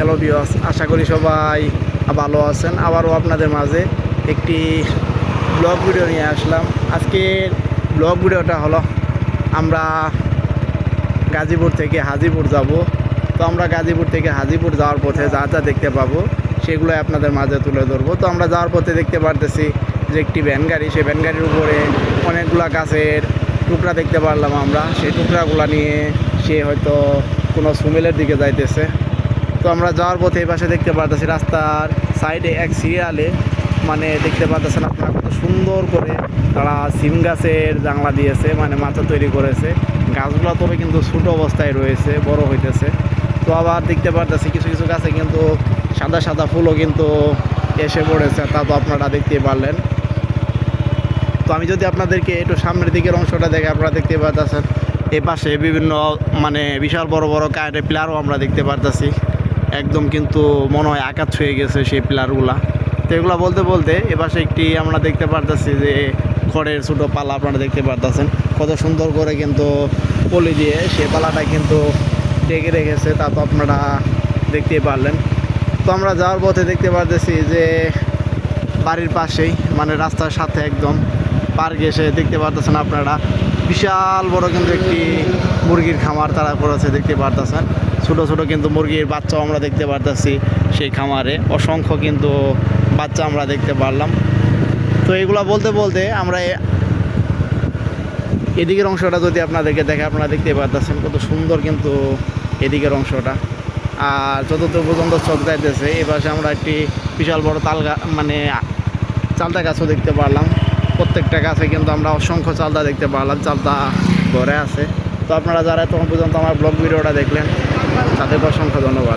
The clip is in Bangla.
হ্যালো বিওস আশা করি সবাই ভালো আছেন। আবারও আপনাদের মাঝে একটি ব্লগ ভিডিও নিয়ে আসলাম। আজকের ব্লগ ভিডিওটা হলো, আমরা গাজীপুর থেকে হাজিপুর যাব। তো আমরা গাজীপুর থেকে হাজিপুর যাওয়ার পথে যা যা দেখতে পাবো সেগুলো আপনাদের মাঝে তুলে ধরবো। তো আমরা যাওয়ার পথে দেখতে পারতেছি যে একটি ভ্যান গাড়ি, সেই ভ্যান গাড়ির উপরে অনেকগুলা গাছের টুকরা দেখতে পারলাম আমরা। সেই টুকরাগুলা নিয়ে সে হয়তো কোনো সুমেলের দিকে যাইতেছে। তো আমরা যাওয়ার পথে এই পাশে দেখতে পারতেছি রাস্তার সাইডে এক সিরিয়ালে মানে দেখতে পারতেছেন আপনারা কত সুন্দর করে তারা সিম গাছের জাংলা দিয়েছে মানে মাচা তৈরি করেছে। গাছগুলো তবে কিন্তু ছোট অবস্থায় রয়েছে, বড় হইতেছে। তো আবার দেখতে পারতেছি কিছু কিছু গাছে কিন্তু সাদা সাদা ফুলও কিন্তু এসে পড়েছে, তা তো আপনারা দেখতেই পারলেন। তো আমি যদি আপনাদেরকে একটু সামনের দিকের অংশটা দেখে আপনারা দেখতে পারতেছেন এই পাশে বিভিন্ন মানে বিশাল বড় বড় কারেন্টের প্লেয়ারও আমরা দেখতে পারতেছি। একদম কিন্তু মনে হয় আকাশ ছুঁয়ে গেছে সেই প্লেয়ারগুলা তো এগুলো বলতে বলতে এ পাশে একটি আমরা দেখতে পারতেছি যে খড়ের ছোটো পালা আপনারা দেখতে পারতেছেন। কত সুন্দর করে কিন্তু পলি দিয়ে সে পালাটা কিন্তু ডেকে রেখেছে, তা তো আপনারা দেখতেই পারলেন। তো আমরা যাওয়ার পথে দেখতে পারতেছি যে বাড়ির পাশেই মানে রাস্তার সাথে একদম পার্কে এসে দেখতে পারতেছেন আপনারা। বিশাল বড় কিন্তু একটি মুরগির খামার তারা করেছে, দেখতে পারতেছেন। ছোট ছোট কিন্তু মুরগির বাচ্চাও আমরা দেখতে পারতেছি সেই খামারে। অসংখ্য কিন্তু বাচ্চা আমরা দেখতে পারলাম। তো এগুলা বলতে বলতে আমরা এদিকের অংশটা যদি আপনাদেরকে দেখে আপনারা দেখতে পারতেছেন, কত সুন্দর কিন্তু এদিকের অংশটা। আর চতুর্থ পর্যন্ত চোখ যাইতেছে এই পাশে আমরা একটি বিশাল বড় তাল গা- মানে চালতা গাছও দেখতে পারলাম। প্রত্যেকটা গাছে কিন্তু আমরা অসংখ্য চালদা দেখতে পারলাম চালদা ঘরে আছে। তো আপনারা যারা তখন পর্যন্ত আমার ব্লগ ভিডিওটা দেখলেন, তাদেরকে অসংখ্য ধন্যবাদ।